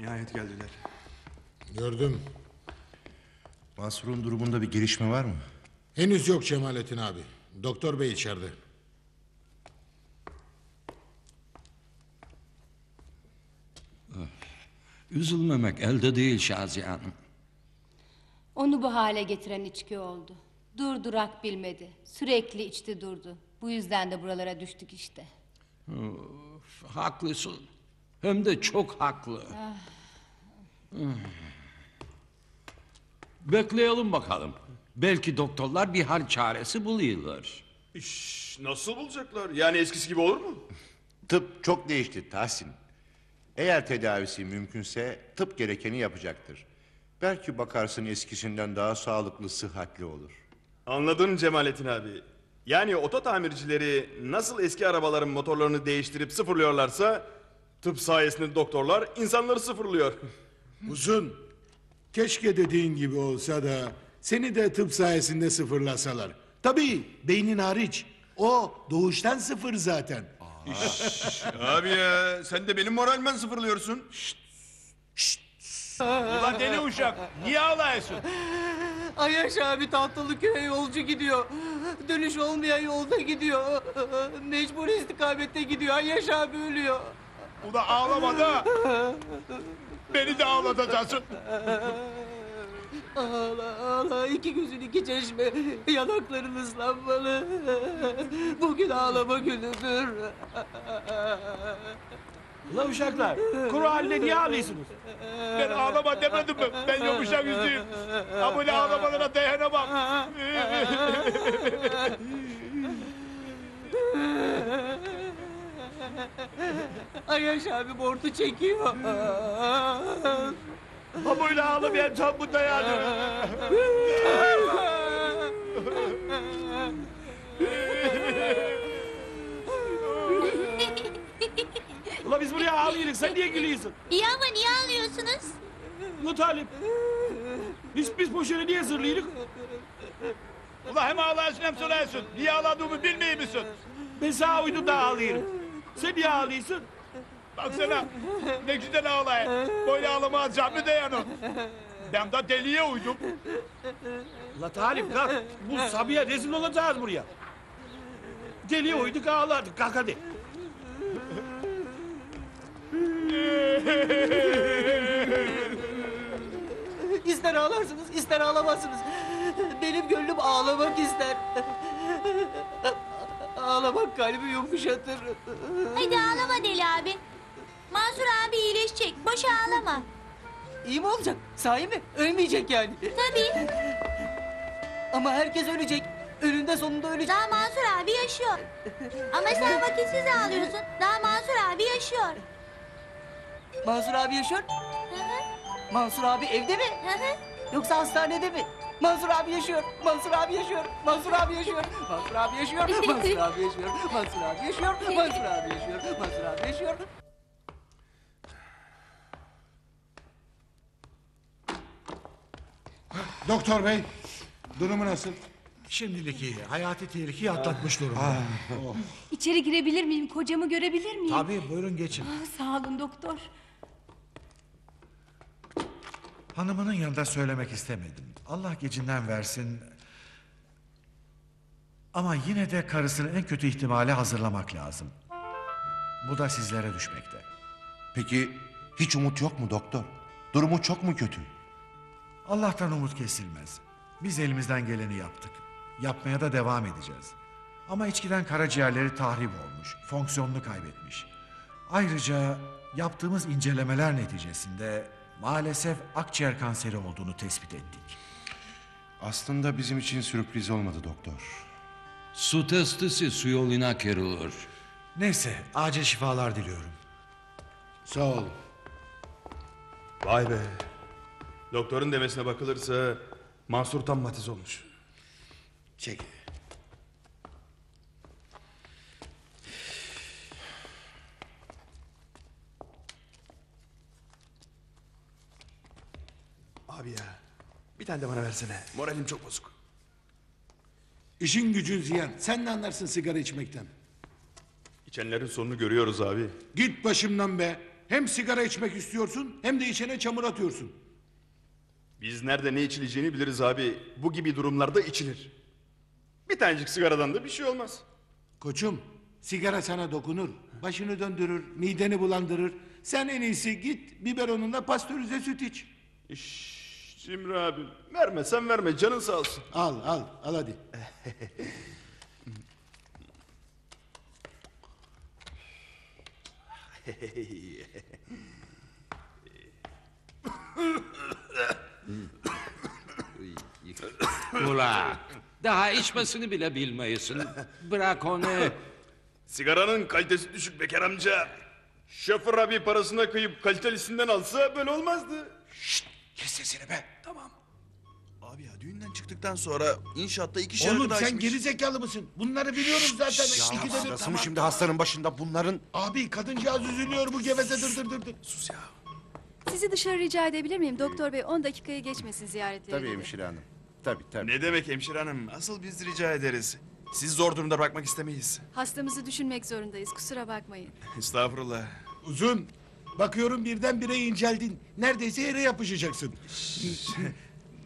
Nihayet geldiler. Gördüm. Mansur'un durumunda bir gelişme var mı? Henüz yok Cemalettin abi. Doktor bey içeride. Üzülmemek elde değil Şaziye Hanım. Onu bu hale getiren içki oldu. Durdurak bilmedi. Sürekli içti durdu. Bu yüzden de buralara düştük işte. Of, haklısın. Hem de çok haklı. Hmm. Bekleyelim bakalım. Belki doktorlar bir hal çaresi buluyorlar. İş, nasıl bulacaklar? Yani eskisi gibi olur mu? Tıp çok değişti Tahsin. Eğer tedavisi mümkünse tıp gerekeni yapacaktır. Belki bakarsın eskisinden daha sağlıklı, sıhhatli olur. Anladın Cemalettin abi. Yani oto tamircileri nasıl eski arabaların motorlarını değiştirip sıfırlıyorlarsa... ...tıp sayesinde doktorlar insanları sıfırlıyor. Uzun. Keşke dediğin gibi olsa da seni de tıp sayesinde sıfırlasalar. Tabii beynin hariç. O doğuştan sıfır zaten. abi ya sen de benim moralmen sıfırlıyorsun. Ulan deli uşak niye ağlıyorsun? Ayaş abi Tahtalıköy'e yolcu gidiyor. Dönüş olmayan yolda gidiyor. Mecbur istikamette gidiyor. Ayaş abi ölüyor. Ulan ağlama da. Beni de ağlatacaksın. Ağla ağla iki gözün iki çeşme yanakların ıslanmalı. Bugün ağlama günüdür. Ulan uşaklar kuru halde niye ağlıyorsunuz? Ben ağlama demedim mi? Ben yumuşak yüzlüyüm. Ha böyle ağlamalara dayanamam. Ayaş abi bortu çekiyor. Ha böyle ağlamayan tam bu dayanır. Ulan biz buraya ağlıyoruz sen niye gülüyorsun? İyi ama niye ağlıyorsunuz? Talip. Biz biz boşuna niye zırlıyoruz? Ulan hem ağlarsın hem sorarsın. Niye ağladığımı bilmiyor musun? Ben sana uydum da ağlıyorum. Sen niye ağlıyorsun? Baksana ne güzel ağlay. Böyle ağlamaya canlı dayanın. Ben de deliye uydum. La Talip kalk. Bu Sabiha rezil olacağız buraya. Deliye uyduk ağlardık. Kalk hadi. İster ağlarsınız ister ağlamazsınız. Benim gönlüm ağlamak ister. Ağlamak kalbi yumuşatır. Hadi ağlama Deli abi. Mansur abi iyileşecek. Boşa ağlama. İyi mi olacak? Sahi mi? Ölmeyecek yani. Tabii. Ama herkes ölecek. Önünde sonunda ölecek. Daha Mansur abi yaşıyor. Ama sen vakitsiz ağlıyorsun. Daha Mansur abi yaşıyor. Mansur abi yaşıyor. Hı hı, Mansur abi evde mi? hı hı. Yoksa hastanede mi? Mansur abi yaşıyor. Mansur abi yaşıyor. Mansur abi yaşıyor. Mansur abi yaşıyor. Mansur abi yaşıyor. Mansur abi yaşıyor. Mansur abi yaşıyor. Mansur abi yaşıyor. Doktor bey, durumu nasıl? Şimdilik iyi. Hayati tehlikeyi atlatmış durumda. İçeri girebilir miyim? Kocamı görebilir miyim? Tabii buyurun geçin. Ah, Sağ olun doktor. Hanımının yanında söylemek istemedim. Allah gecinden versin. Ama yine de karısını en kötü ihtimale hazırlamak lazım. Bu da sizlere düşmekte. Peki hiç umut yok mu doktor? Durumu çok mu kötü? Allah'tan umut kesilmez. Biz elimizden geleni yaptık. Yapmaya da devam edeceğiz. Ama içkiden karaciğerleri tahrip olmuş, fonksiyonunu kaybetmiş. Ayrıca yaptığımız incelemeler neticesinde maalesef akciğer kanseri olduğunu tespit ettik. Aslında bizim için sürpriz olmadı doktor. Su testisi su yoluna kırılır. Neyse, acil şifalar diliyorum. Sağ ol. Vay be. Doktorun demesine bakılırsa Mansur tam matiz olmuş. Çek. Abi ya bir tane de bana versene. Moralim çok bozuk. İşin gücün ziyan. Sen ne anlarsın sigara içmekten? İçenlerin sonunu görüyoruz abi. Git başımdan be. Hem sigara içmek istiyorsun hem de içene çamur atıyorsun. Biz nerede ne içileceğini biliriz abi. Bu gibi durumlarda içilir. Bir tanecik sigaradan da bir şey olmaz. Koçum sigara sana dokunur. Başını döndürür, mideni bulandırır. Sen en iyisi git biberonunla pastörize süt iç. İş, Cimri abi. Vermesen verme canın sağ olsun. Al al al hadi. Ula, daha içmesini bile bilmeyisin. Bırak onu. Sigaranın kalitesi düşük Bekar amca. Şoför abi parasına kıyıp kalitelisinden alsa böyle olmazdı. Kes sesini be. Düğünden çıktıktan sonra inşaatta iki şarkı Oğlum daha sen geri zekalı mısın? Bunları biliyoruz zaten. İkide bir. Sırası mı şimdi hastanın başında bunların? Abi kadıncağız üzülüyor bu geveze dır dır dır dır. Sus ya. Sizi dışarı rica edebilir miyim? Doktor bey 10 dakikayı geçmesin ziyaretleri. Tabii hemşire hanım. Tabii tabii. Ne demek hemşire hanım? Asıl biz rica ederiz. Siz zor durumda bırakmak istemeyiz. Hastamızı düşünmek zorundayız. Kusura bakmayın. Estağfurullah. Uzun. Bakıyorum birdenbire inceldin. Neredeyse yere yapışacaksın.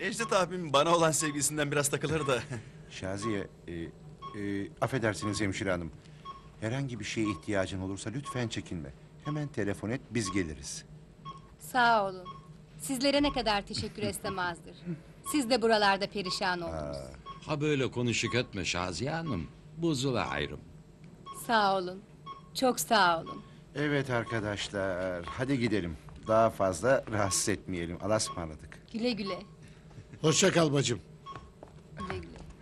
Necdet abim bana olan sevgisinden biraz takılır da. Şaziye, e, e, affedersiniz hemşire hanım. Herhangi bir şeye ihtiyacın olursa lütfen çekinme. Hemen telefon et, biz geliriz. Sağ olun. Sizlere ne kadar teşekkür etsem azdır. Siz de buralarda perişan oldunuz. Ha böyle konuşuk etme Şaziye Hanım. Buzula ayrım. Sağ olun. Çok sağ olun. Evet arkadaşlar, hadi gidelim. Daha fazla rahatsız etmeyelim. Allah'a ısmarladık. Güle güle. Hoşça kal bacım.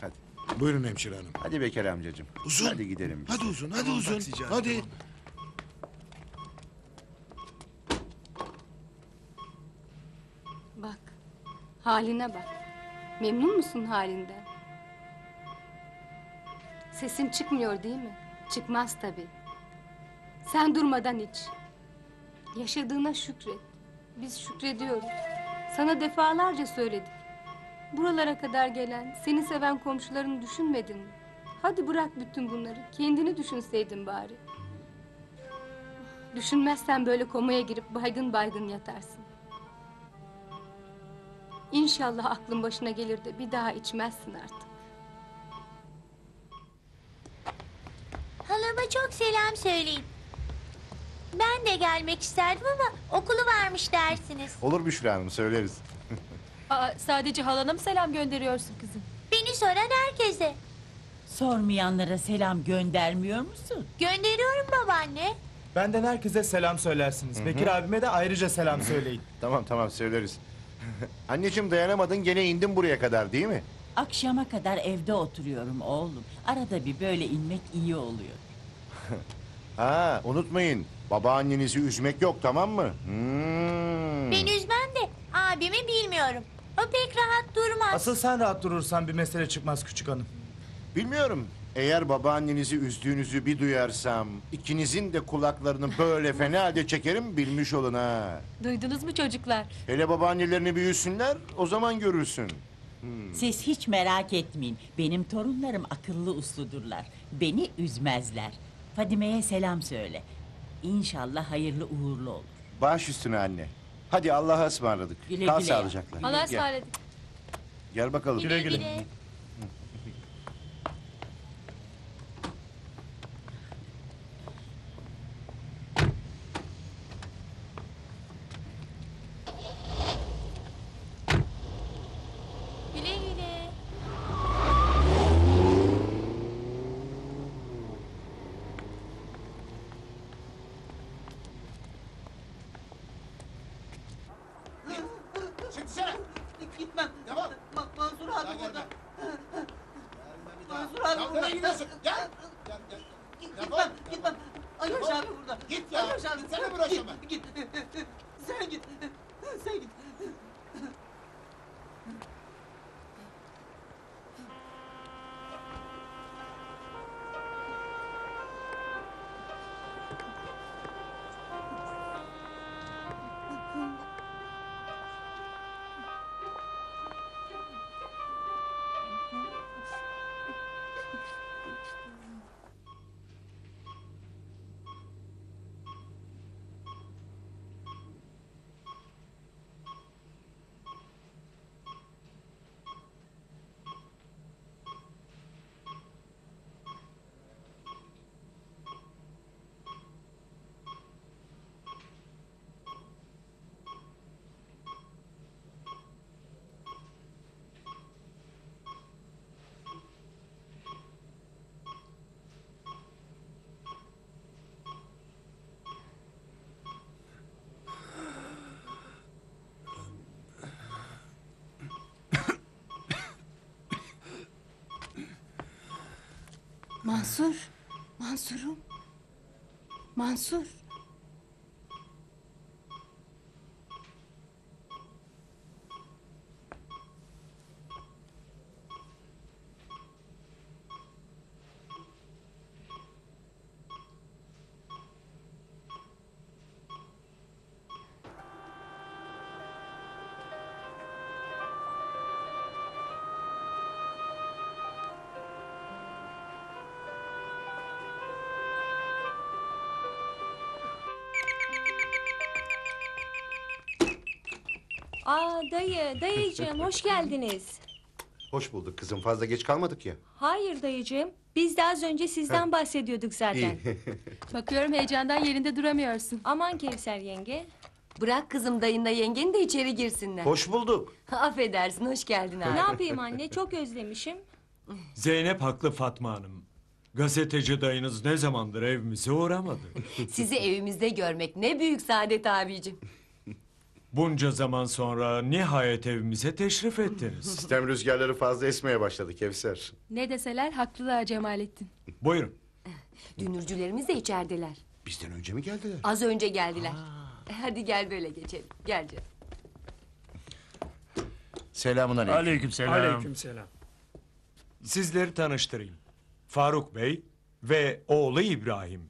Hadi. Buyurun hemşire hanım. Hadi Bekir amcacığım. Uzun. Hadi gidelim biz. Hadi uzun, hadi uzun. taksici abi, Hadi. Bak. Haline bak. Memnun musun halinden? Sesin çıkmıyor değil mi? Çıkmaz tabii. Sen durmadan iç. Yaşadığına şükret. Biz şükrediyoruz. Sana defalarca söyledik. Buralara kadar gelen, seni seven komşularını düşünmedin mi? Hadi bırak bütün bunları. Kendini düşünseydin bari. Düşünmezsen böyle komaya girip baygın baygın yatarsın. İnşallah aklın başına gelir de bir daha içmezsin artık. Halama çok selam söyleyin. Ben de gelmek isterdim ama okulu varmış dersiniz. Olur Büşra Hanım, söyleriz. Aa, sadece halana mı selam gönderiyorsun kızım? Beni soran herkese. Sormayanlara selam göndermiyor musun? Gönderiyorum babaanne. Benden herkese selam söylersiniz. Bekir abime de ayrıca selam söyleyin. Tamam tamam söyleriz. Anneciğim dayanamadın gene indin buraya kadar değil mi? Akşama kadar evde oturuyorum oğlum. Arada bir böyle inmek iyi oluyor. Ha unutmayın babaannenizi üzmek yok tamam mı? Hmm. Ben üzmem de abimi bilmiyorum. O pek rahat durmaz. Asıl sen rahat durursan bir mesele çıkmaz küçük hanım. Bilmiyorum. Eğer babaannenizi üzdüğünüzü bir duyarsam ikinizin de kulaklarını böyle fena halde çekerim bilmiş olun ha. Duydunuz mu çocuklar? Hele babaannelerini büyüsünler o zaman görürsün. Siz hiç merak etmeyin. Benim torunlarım akıllı usludurlar. Beni üzmezler. Fadime'ye selam söyle. İnşallah hayırlı uğurlu olur. Baş üstüne anne. Hadi Allah'a ısmarladık. Güle Kal güle. sağlıcakla. Allah'a Gel, ısmarladık. gel bakalım. Güle güle. Güle Mansur. Mansur'um. Mansur. Aa dayı, dayıcığım hoş geldiniz. Hoş bulduk kızım. Fazla geç kalmadık ya. Hayır dayıcığım, biz de az önce sizden bahsediyorduk zaten. Bakıyorum heyecandan yerinde duramıyorsun. Aman Kevser yenge. Bırak kızım dayınla yengen de içeri girsinler. Hoş bulduk. Affedersin hoş geldin abi. Ne yapayım anne, çok özlemişim. Zeynep haklı Fatma Hanım. Gazeteci dayınız ne zamandır evimize uğramadı. Sizi evimizde görmek ne büyük saadet abicim. Bunca zaman sonra nihayet evimize teşrif ettiniz. Sistem rüzgarları fazla esmeye başladı Kevser. Ne deseler haklılar Cemalettin. Buyurun. Dünürcülerimiz de içerideler. Bizden önce mi geldiler? Az önce geldiler. E, Hadi gel böyle geçelim. Gel canım. Selamun aleyküm. Aleykümselam. Aleykümselam. Sizleri tanıştırayım. Faruk Bey ve oğlu İbrahim.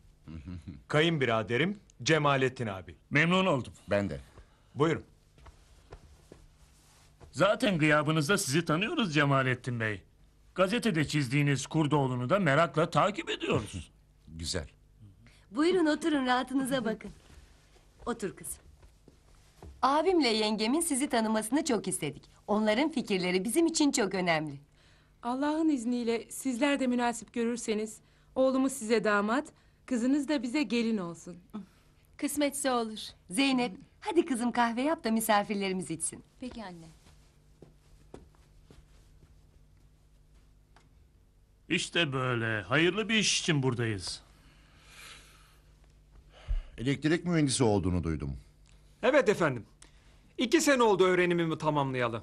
Kayınbiraderim Cemalettin abi. Memnun oldum. Ben de. Buyurun. Zaten gıyabınızda sizi tanıyoruz Cemalettin Bey. Gazetede çizdiğiniz Kurdoğlu'nu da merakla takip ediyoruz. Güzel. Buyurun oturun rahatınıza bakın. Otur kızım. Abimle yengemin sizi tanımasını çok istedik. Onların fikirleri bizim için çok önemli. Allah'ın izniyle sizler de münasip görürseniz oğlumuz size damat, kızınız da bize gelin olsun. Kısmetse olur. Zeynep, hadi kızım kahve yap da misafirlerimiz içsin. Peki anne. işte böyle. Hayırlı bir iş için buradayız. Elektrik mühendisi olduğunu duydum. Evet efendim. İki sene oldu öğrenimimi tamamlayalı.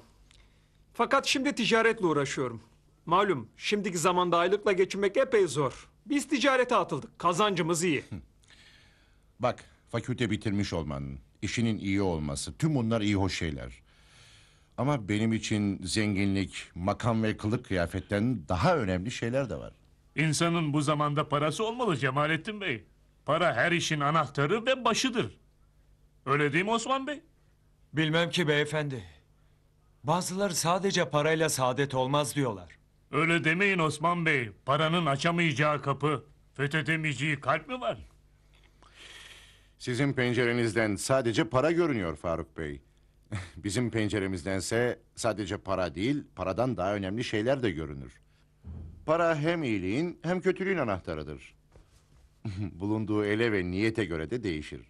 Fakat şimdi ticaretle uğraşıyorum. Malum şimdiki zamanda aylıkla geçinmek epey zor. Biz ticarete atıldık. Kazancımız iyi. Bak, fakülte bitirmiş olman, işinin iyi olması, tüm bunlar iyi hoş şeyler. Ama benim için zenginlik, makam ve kılık kıyafetten daha önemli şeyler de var. İnsanın bu zamanda parası olmalı Cemalettin Bey. Para her işin anahtarı ve başıdır. Öyle değil mi Osman Bey? Bilmem ki beyefendi. Bazıları sadece parayla saadet olmaz diyorlar. Öyle demeyin Osman Bey. Paranın açamayacağı kapı, fethedemeyeceği kalp mi var? Sizin pencerenizden sadece para görünüyor Faruk Bey. Bizim penceremizdense sadece para değil, paradan daha önemli şeyler de görünür. Para hem iyiliğin hem kötülüğün anahtarıdır. Bulunduğu ele ve niyete göre de değişir.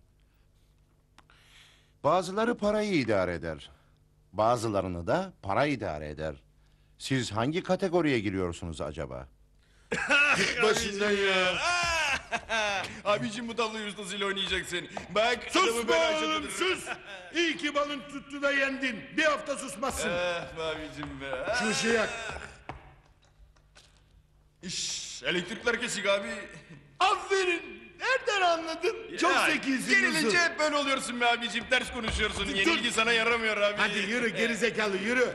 Bazıları parayı idare eder. Bazılarını da para idare eder. Siz hangi kategoriye giriyorsunuz acaba? Başından ya. Abicim bu tabloyu ustasıyla oynayacaksın. Bak Sus adamı be böyle oğlum aşağıda- sus. İyi ki balın tuttu da yendin. Bir hafta susmazsın. Ah be abicim be. Şu ışığı yak. İş, elektrikler kesik abi. Aferin. Nereden anladın? Çok Ya, zekisin Gerilince Yusuf. hep böyle oluyorsun be abicim. Ters konuşuyorsun. Yenilgi sana yaramıyor abi. Hadi yürü geri zekalı yürü.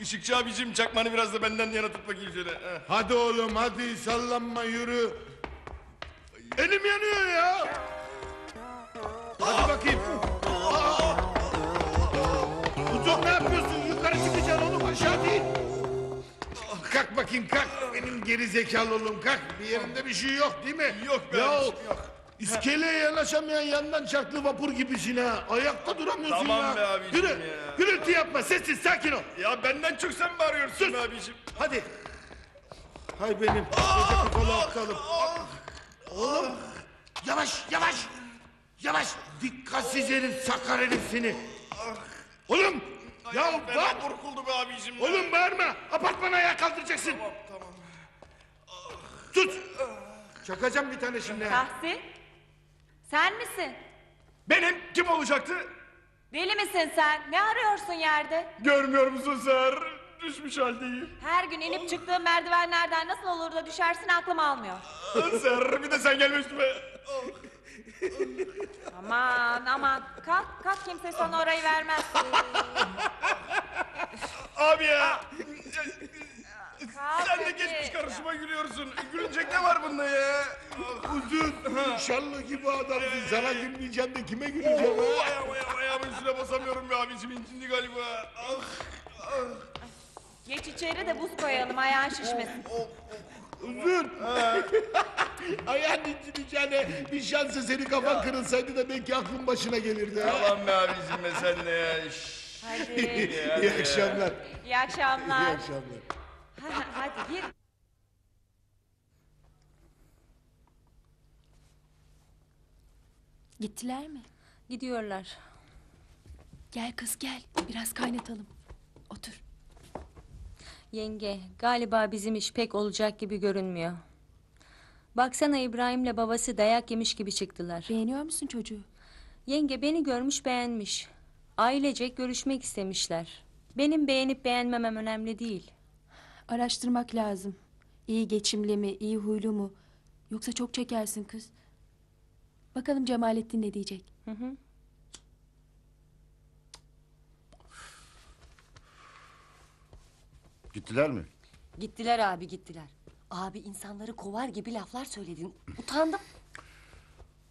Işıkçı abicim çakmanı biraz da benden yana tut bakayım şöyle. Heh. Hadi oğlum hadi sallanma yürü. Elim yanıyor ya. Hadi bakayım. Dur ne yapıyorsun? Yukarı çıkacaksın oğlum aşağı değil. Kalk bakayım kalk. Benim geri zekalı oğlum kalk. Bir yerinde bir şey yok değil mi? Yok be ya, abiciğim, yok. İskeleye yanaşamayan yandan çarklı vapur gibisin ha. Ayakta duramıyorsun Tamam ya. be abiciğim Yürü. ya. Gürültü yapma sessiz sakin ol. Ya benden çok sen bağırıyorsun Sus. be abicim. Hadi. Hay benim koca kafalı aptalım. Oğlum yavaş yavaş. Yavaş. Dikkatsiz herif sakar herif seni. Oğlum. Ya Ben bak. burkuldu be abicim. Oğlum bağırma. Apartmana ayağa kaldıracaksın. Tamam tamam. Tut. Çakacağım bir tane şimdi. ha. Tahsin, sen misin? Benim kim olacaktı? Deli misin sen? Ne arıyorsun yerde? Görmüyor musun Sar? düşmüş haldeyim. Her gün inip çıktığın merdivenlerden nasıl olur da düşersin aklım almıyor. Ser bir de sen gelme üstüme. Aman aman kalk kalk kimse sana orayı vermez. Abi ya. Kalk Sen de geçmiş karışıma gülüyorsun. Gülecek ne var bunda ya? Uzun, şallı gibi adamsın. Sana gülmeyeceğim de kime güleceğim Oo, ha? ayağım ayağım ayağımın üstüne basamıyorum be abicim incindi galiba. Ah, ah. Geç içeri de buz koyalım ayağın şişmesin. Uzun. Ayağın incineceğine bir şansı senin kafan kırılsaydı da belki aklın başına gelirdi. ha? Yalan be abicim be sen de ya. Şşş. Hadi. İyi akşamlar. İyi akşamlar. İyi akşamlar. Hadi gir. Gittiler mi? Gidiyorlar. Gel kız gel. Biraz kaynatalım. Otur. Yenge, galiba bizim iş pek olacak gibi görünmüyor. Baksana İbrahim'le babası dayak yemiş gibi çıktılar. Beğeniyor musun çocuğu? Yenge beni görmüş beğenmiş. Ailecek görüşmek istemişler. Benim beğenip beğenmemem önemli değil. Araştırmak lazım. İyi geçimli mi, iyi huylu mu? Yoksa çok çekersin kız. Bakalım Cemalettin ne diyecek? Hı hı. Gittiler mi? Gittiler abi gittiler. Abi insanları kovar gibi laflar söyledin. Utandım.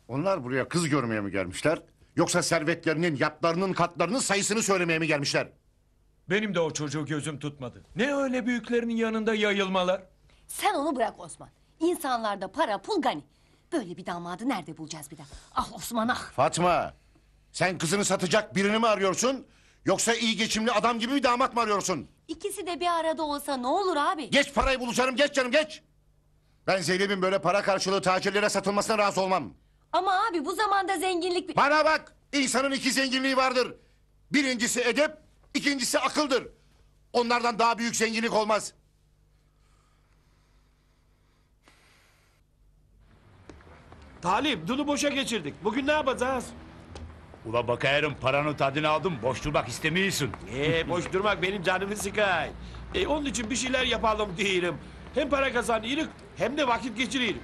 Onlar buraya kız görmeye mi gelmişler? Yoksa servetlerinin, yatlarının, katlarının sayısını söylemeye mi gelmişler? Benim de o çocuğu gözüm tutmadı. Ne öyle büyüklerinin yanında yayılmalar? Sen onu bırak Osman. İnsanlarda para pul gani. Böyle bir damadı nerede bulacağız bir daha? Ah Osman ah. Fatma, sen kızını satacak birini mi arıyorsun? Yoksa iyi geçimli adam gibi bir damat mı arıyorsun? İkisi de bir arada olsa ne olur abi? Geç parayı bul canım, geç canım geç. Ben Zeynep'in böyle para karşılığı tacirlere satılmasına razı olmam. Ama abi bu zamanda zenginlik... Bana bak, insanın iki zenginliği vardır. Birincisi edep, ikincisi akıldır. Onlardan daha büyük zenginlik olmaz. Talip dunu boşa geçirdik. Bugün ne yapacağız? Ula bakayım paranın tadını aldım. Boş durmak istemiyorsun. Ee, boş durmak benim canımı sıkay. E, onun için bir şeyler yapalım diyelim. Hem para kazanırız hem de vakit geçiririm.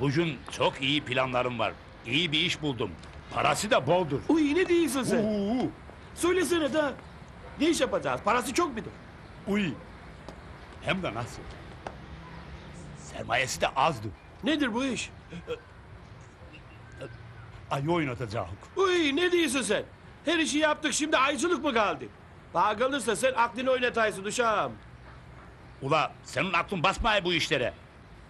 Bugün çok iyi planlarım var. İyi bir iş buldum. Parası da boldur. Uy ne değilsin sen? Söylesene da. Ne iş yapacağız? Parası çok mudur? Uy. Hem de nasıl? Sermayesi de azdı. Nedir bu iş? Ayı oynatacağım. Uy ne diyorsun sen? Her işi yaptık şimdi aycılık mı kaldı? Bana kalırsa sen aklını oynataysın uşağım. Ula senin aklın basmaya bu işlere.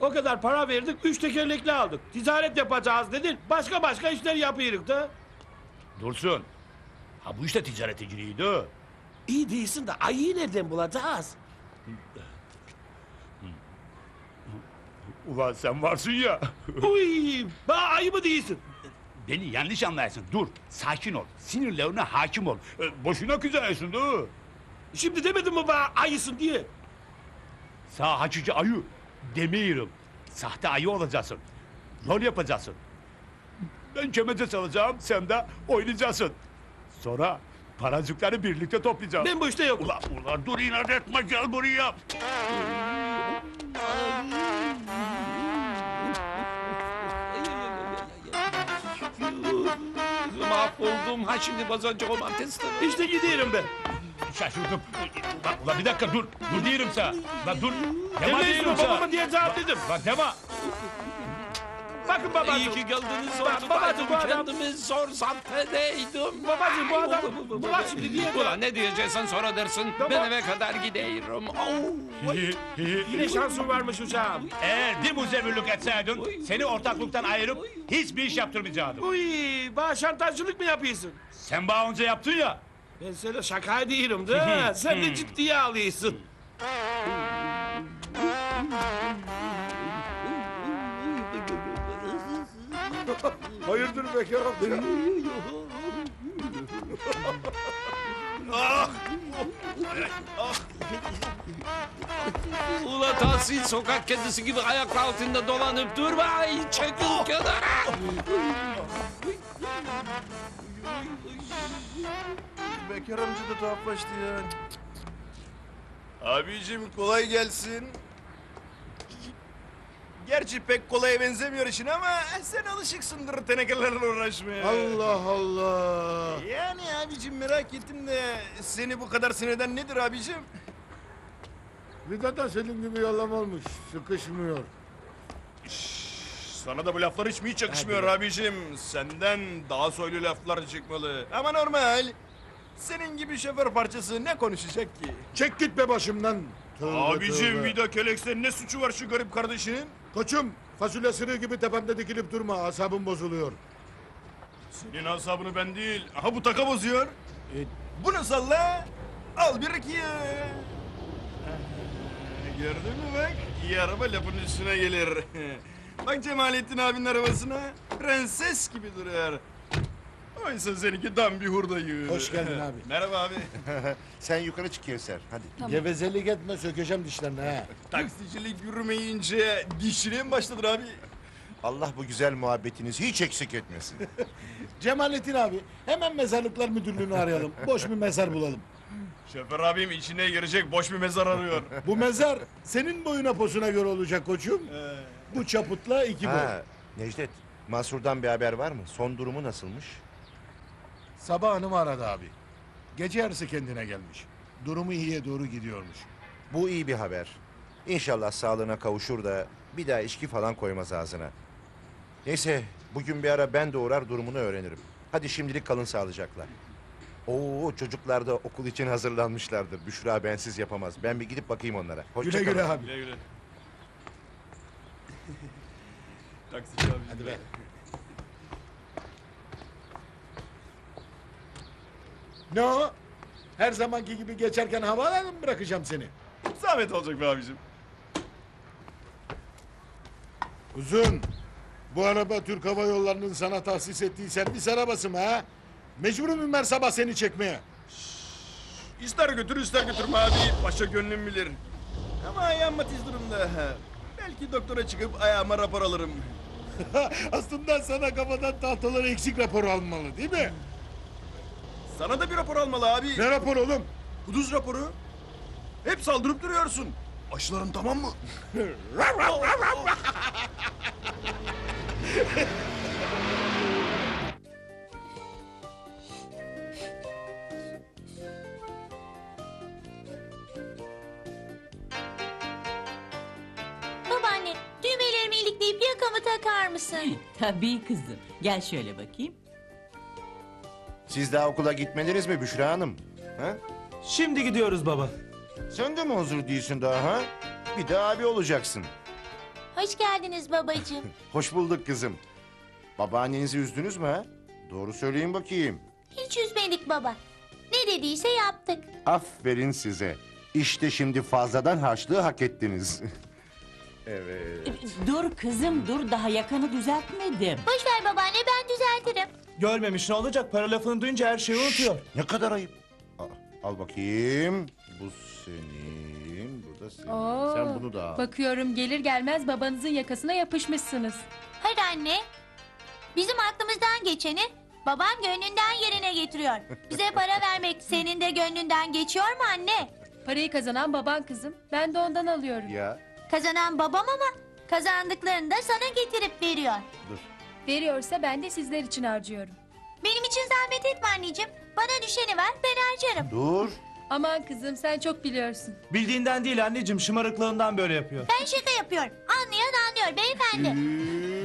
O kadar para verdik, üç tekerlekli aldık. Ticaret yapacağız dedin, başka başka işler yapıyoruz da. Dursun. Ha bu işte ticarete giriydi. İyi değilsin de ayıyı nereden bulacağız? Ulan sen varsın ya. Uy, bana ayı mı değilsin? Beni yanlış anlarsın. Dur, sakin ol. Sinirlerine hakim ol. Ee, boşuna kızıyorsun dur. Şimdi demedim mi bana ayısın diye? Sağ haçıcı ayı demiyorum. Sahte ayı olacaksın. Rol yapacaksın. Ben kemece salacağım, sen de oynayacaksın. Sonra paracıkları birlikte toplayacağız. Ben bu işte yokum. Ulan, ulan dur inat etme gel buraya. Mahvoldum, ha şimdi bazancı olmam testere. İşte gidiyorum ben. Şaşırdım. Ulan, ulan bir dakika dur. Dur diyorum sana. Lan dur. Dema Demeyiz diyorum sana. babama diye cevap dedim. Lan dema. Bakın babacığım. İyi ki geldiniz. Zor babacığım bu adam... Kendimi zor zapt Babacığım bu adam... Bu bak şimdi diye... Ulan ne diyeceksen sonra dersin. Ben eve kadar gidiyorum. Yine şansın varmış uşağım. Eğer bir muzevürlük etseydin seni ortaklıktan ayırıp hiçbir iş yaptırmayacaktım. Uy, bana şantajcılık mı yapıyorsun? Sen bana önce yaptın ya. Ben sana şaka değilim de sen de ciddiye alıyorsun. Hayırdır bekar amca? Ah! Ula Tahsin sokak kedisi gibi ayak altında dolanıp durma. Ay çekil kenara. Bekar amca da tuhaflaştı ya. Abicim kolay gelsin. Gerçi pek kolaya benzemiyor işin ama sen alışıksındır tenekelerle uğraşmaya. Allah Allah. Yani abicim merak ettim de seni bu kadar sinirden nedir abicim? Vida da senin gibi yalam olmuş. Sıkışmıyor. Sana da bu laflar hiç mi hiç yakışmıyor abicim? Senden daha soylu laflar çıkmalı. Ama normal. Senin gibi şoför parçası ne konuşacak ki? Çek git be başımdan. Tövbe, abicim tövbe. Vida Kelex'te ne suçu var şu garip kardeşinin? Koçum fasulye sırığı gibi tepemde dikilip durma. Asabım bozuluyor. Senin asabını ben değil. Aha bu taka bozuyor. Bunu salla. Al bir iki. Gördün mü bak? İyi araba lafın üstüne gelir. bak Cemalettin abinin arabasına. Prenses gibi duruyor. Oysa seninki dam bir hurdayı. Hoş geldin abi. Merhaba abi. Sen yukarı çık Kevser. Hadi. Gevezelik etme sökeceğim dişlerini ha. Taksicilik yürümeyince dişçiliğe mi başladın abi? Allah bu güzel muhabbetinizi hiç eksik etmesin. Cemalettin abi hemen mezarlıklar müdürlüğünü arayalım. Boş bir mezar bulalım. Şoför abim içine girecek boş bir mezar arıyor. Bu mezar senin boyuna posuna göre olacak koçum. Bu çaputla iki boy. ha, Necdet, Mansur'dan bir haber var mı? Son durumu nasılmış? Sabah hanım aradı abi. Gece yarısı kendine gelmiş. Durumu iyiye doğru gidiyormuş. Bu iyi bir haber. İnşallah sağlığına kavuşur da bir daha içki falan koymaz ağzına. Neyse, bugün bir ara ben de uğrar durumunu öğrenirim. Hadi şimdilik kalın sağlıcakla. Oo, çocuklar da okul için hazırlanmışlardır. Büşra bensiz yapamaz. Ben bir gidip bakayım onlara. Hoşça Güle güle kalın. abi. Güle güle. Taksici abi. Hadi be. Ne o? Her zamanki gibi geçerken havaalanına mı bırakacağım seni? Zahmet olacak be abicim. Uzun. Bu araba Türk Hava Yolları'nın sana tahsis ettiği servis arabası mı ha? Mecburum Ümer sabah seni çekmeye. İster götür ister götürme abi. Paşa gönlüm bilir. Ama ayağım matiz durumda. Belki doktora çıkıp ayağıma rapor alırım. Aslında sana kafadan tahtaları eksik raporu almalı değil mi? Sana da bir rapor almalı abi. Ne rapor oğlum? Kuduz raporu. Hep saldırıp duruyorsun. Aşıların tamam mı? Babaanne düğmelerimi ilikleyip yakamı takar mısın? Tabii kızım. Gel şöyle bakayım. Siz daha okula gitmediniz mi Büşra Hanım? Ha? Şimdi gidiyoruz baba. Sen de mi huzur değilsin daha ha? Bir de abi olacaksın. Hoş geldiniz babacığım. Hoş bulduk kızım. Babaannenizi üzdünüz mü ha? Doğru söyleyin bakayım. Hiç üzmedik baba. Ne dediyse yaptık. Aferin size. İşte şimdi fazladan harçlığı hak ettiniz. evet. Dur kızım dur daha yakanı düzeltmedim. Boş ver babaanne ben düzeltirim. Görmemiş ne olacak? Para lafını duyunca her şeyi unutuyor. Ne kadar ayıp. Aa, al bakayım. Bu senin, bu da senin. Oo, Sen bunu da al. Bakıyorum gelir gelmez babanızın yakasına yapışmışsınız. Hadi anne. Bizim aklımızdan geçeni babam gönlünden yerine getiriyor. Bize para vermek senin de gönlünden geçiyor mu anne? Parayı kazanan baban kızım. Ben de ondan alıyorum. Ya Kazanan babam ama kazandıklarını da sana getirip veriyor. dur. Veriyorsa ben de sizler için harcıyorum. Benim için zahmet etme anneciğim. Bana düşeni ver ben harcarım. Dur. Aman kızım sen çok biliyorsun. Bildiğinden değil anneciğim şımarıklığından böyle yapıyor. Ben şaka yapıyorum. Anlayan anlıyor beyefendi.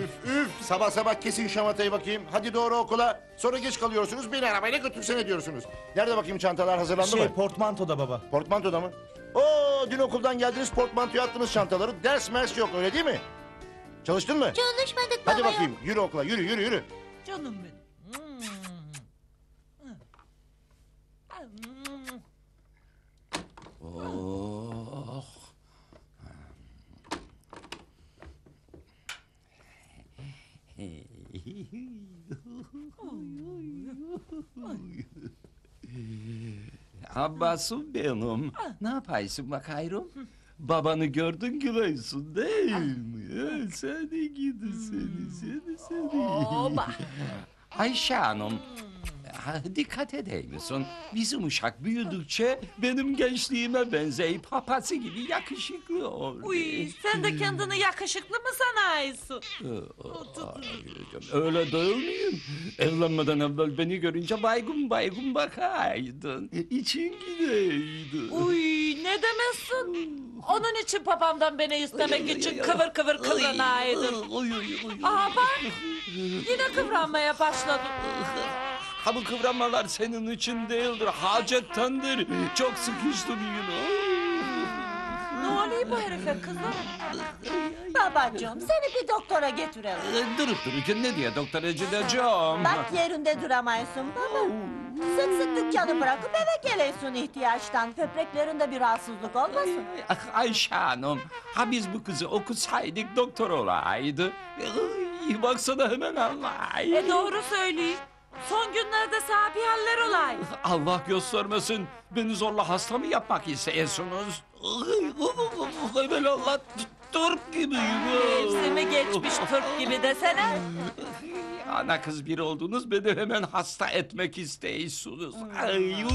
Üf üf. Sabah sabah kesin şamatayı bakayım. Hadi doğru okula. Sonra geç kalıyorsunuz. Beni arabayla götürsene diyorsunuz. Nerede bakayım çantalar hazırlandı Şey mı? portmantoda baba. Portmantoda mı? Oo dün okuldan geldiniz portmantoya attınız çantaları. Ders mers yok öyle değil mi? Çalıştın mı? Çalışmadık baba Hadi bakayım yürü okula yürü yürü yürü. Canım benim. Oh. Abbasım benim. Ne yapaysın bakayım? Babanı gördün gülüyorsun değil mi? Ha, Seni gidi seni, seni seni. Oba. Ayşe Hanım, Ha, dikkat edeymişsin. Bizim uşak büyüdükçe benim gençliğime benzeyip papası gibi yakışıklı oldu. Uy, sen de kendini yakışıklı mı sanıyorsun? Ay, Öyle değil miyim? Evlenmeden evvel beni görünce baygın baygın bakaydın. İçin gideydi. Uy, ne demezsin? Onun için babamdan beni istemek için kıvır kıvır kıvranaydın. Aha bak, yine kıvranmaya başladın. Ha bu kıvranmalar senin için değildir, hacettendir. Çok sıkıştım yine. Ne oluyor bu herife kızım? Babacığım seni bir doktora götürelim. Ee, Durup dururken ne diye doktora gideceğim? Bak yerinde duramıyorsun baba. Sık sık dükkanı bırakıp eve geliyorsun ihtiyaçtan. Böbreklerinde bir rahatsızlık olmasın. Ah, Ayşe Hanım, ha biz bu kızı okutsaydık doktor olaydı. Ay, baksana hemen anlay. E doğru söyleyeyim. Son günlerde sana bir haller olay. Allah göstermesin, beni zorla hasta mı yapmak istiyorsunuz? Hemen Allah Türk gibiyim. Mevsimi geçmiş Türk gibi desene. Ana kız bir oldunuz, beni hemen hasta etmek istiyorsunuz. Ay, yuh.